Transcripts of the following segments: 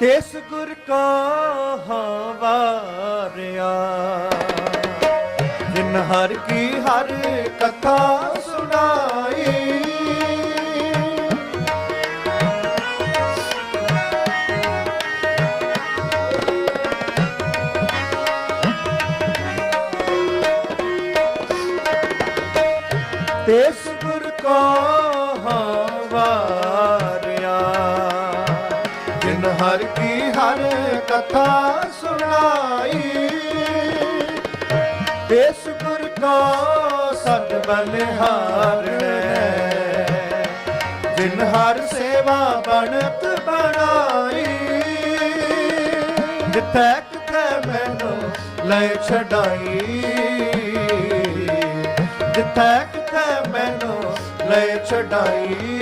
ਤਿਸ ਗੁਰ ਕਾ ਵਾਰਿਆ। ਜਿਨ ਹਰ ਕੀ ਹਰ ਕਥਾ ਸੁਣਾਈ। ਤਿਸ ਗੁਰ ਕੋ ਹਰ ਕੀ ਹਰ ਕਥਾ ਸੁਣਾਈ। ਤਿਸ ਗੁਰ ਕੋ ਸਤ ਬਲਿਹਾਰਣੈ ਜਿਨ ਹਰ ਸੇਵਾ ਬਣਤ ਬਣਾਈ। ਜਿੱਥੈ ਕਿਥੈ ਮੈਨੂੰ ਲੈ ਛਡਾਈ। ਜਿੱਥੈ ਕਿਥੈ ਮੈਨੂੰ ਲੈ ਛਡਾਈ।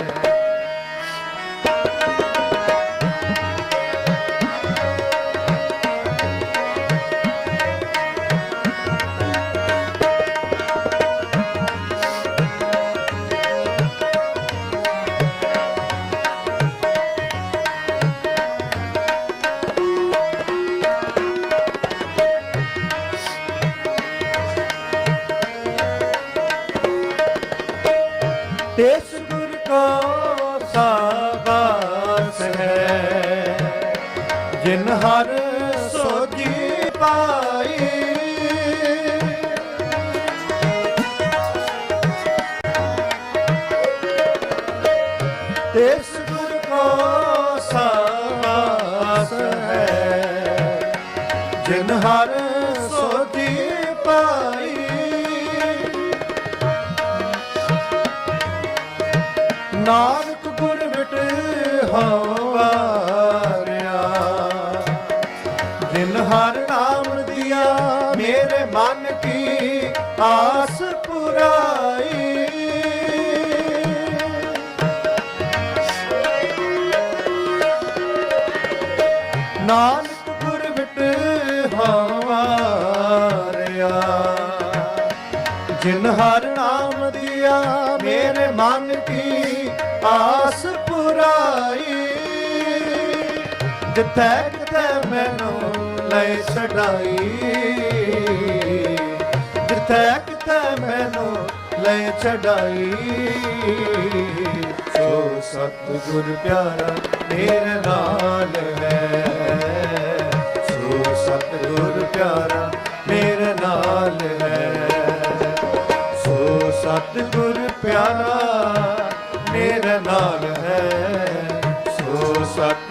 ਤਿਸ ਗੁਰ ਕੋ ਸਾਬਾਸ ਹੈ। ਜਿਨ ਹਰ ਸੋਜੀ ਪਾਈ। ਦੇਸ਼ ਗੁਰ ਕੋ ਸਾਬਾਸ ਹੈ। ਜਿਨ ਹਰ ਨਾਨਕ ਗੁਰ ਮਿਟ ਹਵਾਰਿਆ ਦਿਨ ਹਰ ਨਾਮ ਦਿਆ ਮੇਰੇ ਮਨ ਕੀ ਆਸ ਪੁਰਾਈ। ਨਾਨਕ ਗੁਰ ਮਿਟ ਹਵਾਰਿਆ ਜਿਨ ਹਰ ਨਾਮ ਦਿਆ ਮੇਰੇ ਮਨ ਕੀ ਆਸ ਪੁਰਾਈ। ਜਿੱਥੈ ਕਿਥੈ ਮੈਨੂੰ ਲੈ ਛਡਾਈ। ਜਿੱਥੈ ਕਿਥੈ ਮੈਨੂੰ ਲੈ ਛਡਾਈ। ਸੋ ਸਤਿਗੁਰ ਪਿਆਰਾ ਮੇਰੇ ਨਾਲ ਹੈ। ਸੋ ਸਤਿਗੁਰ ਪਿਆਰਾ ਮੇਰੇ ਨਾਲ ਹੈ। ਸੋ ਸਤਿਗੁਰ ਪਿਆਰਾ